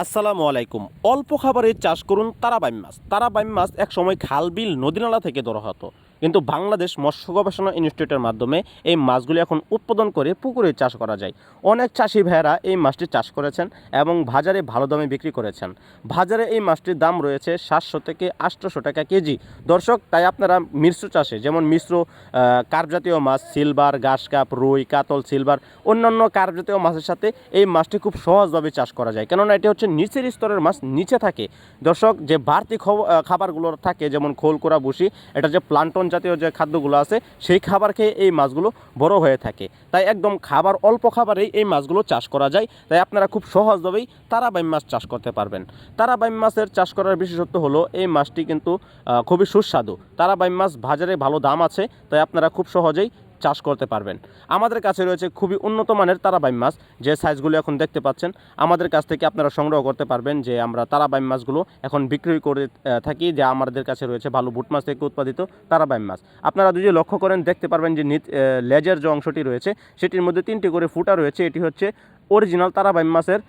আসসালামু আলাইকুম। অল্প খাবারে চাষ করুন তারাবাইম মাছ। তারাবাইম মাছ এক সময় খাল, বিল, নদীনালা থেকে ধরা হতো। কিন্তু বাংলাদেশ মৎস্য গবেষণা ইনস্টিটিউটের মাধ্যমে এই মাছগুলি এখন উৎপাদন করে পুকুরে চাষ করা যায়। অনেক চাষি ভাইয়েরা এই মাছটি চাষ করেছেন এবং বাজারে ভালো দামে বিক্রি করেছেন। বাজারে এই মাছটির দাম রয়েছে সাতশো থেকে আটশোশো টাকা কেজি। দর্শক, তাই আপনারা মিশ্র চাষে, যেমন মিশ্র কার্প জাতীয় মাছ, সিলভার, ঘাস কাপ, রুই, কাতল, সিলভার, অন্যান্য কার্প জাতীয় মাছের সাথে এই মাছটি খুব সহজভাবে চাষ করা যায়। কেননা এটি হচ্ছে নিচের স্তরের মাছ, নিচে থাকে। দর্শক, যে বাড়তি খাবারগুলো থাকে, যেমন খোল কোরা বসি এটা যে প্লান্টন জাতীয় যে খাদ্যগুলো আছে, সেই খাবার খেয়ে এই মাছগুলো বড় হয়ে থাকে। তাই একদম খাবার, অল্প খাবারেই এই মাছগুলো চাষ করা যায়। তাই আপনারা খুব সহজভাবেই তারাবাইম মাছ চাষ করতে পারবেন। তারাবাইম মাছের চাষ করার বিশেষত্ব হলো, এই মাছটি কিন্তু খুবই সুস্বাদু। তারাবাইম মাছ বাজারে ভালো দাম আছে, তাই আপনারা খুব সহজেই চাষ করতে পারবেন। আমাদের কাছে রয়েছে খুবই উন্নত মানের তারাবাইম মাছ, যে সাইজগুলো এখন দেখতে পাচ্ছেন। আমাদের কাছ থেকে আপনারা সংগ্রহ করতে পারবেন যে আমরা তারাবাইম মাছগুলো এখন বিক্রি করে থাকি, যে আমাদের কাছে রয়েছে ভালো বুট মাছ থেকে উৎপাদিত তারাবাইম মাছ। আপনারা যদি লক্ষ্য করেন, দেখতে পারবেন যে লেজের যে অংশটি রয়েছে, সেটির মধ্যে তিনটি করে ফুটা রয়েছে। এটি হচ্ছে অরিজিনাল তারাবাইম মাছের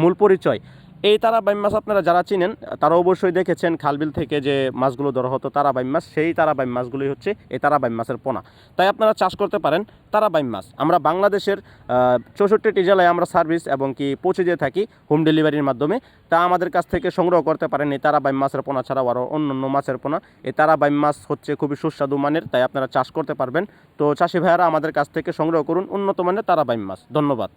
মূল পরিচয়। এই তারাবাইম মাছ আপনারা যারা চিনেন, তারা অবশ্যই দেখেছেন খালবিল থেকে যে মাছগুলো ধরা হতো তারাবাইম মাছ সেই তারাবাইম মাছগুলোই হচ্ছে এই তারাবাইম মাছের পোনা। তাই আপনারা চাষ করতে পারেন তারাবাইম মাছ আমরা বাংলাদেশের চৌষট্টিটি জেলায় আমরা সার্ভিস এবং কি পৌঁছে দিয়ে থাকি হোম ডেলিভারির মাধ্যমে। তা আমাদের কাছ থেকে সংগ্রহ করতে পারেন এই তারাবাইম মাছের পোনা ছাড়াও আরও অন্য অন্য মাছের পোনা। এই তারাবাইম মাছ হচ্ছে খুবই সুস্বাদু মানের, তাই আপনারা চাষ করতে পারবেন। তো চাষি ভাইয়ারা আমাদের কাছ থেকে সংগ্রহ করুন, উন্নত মানের তারাবাইম মাছ ধন্যবাদ।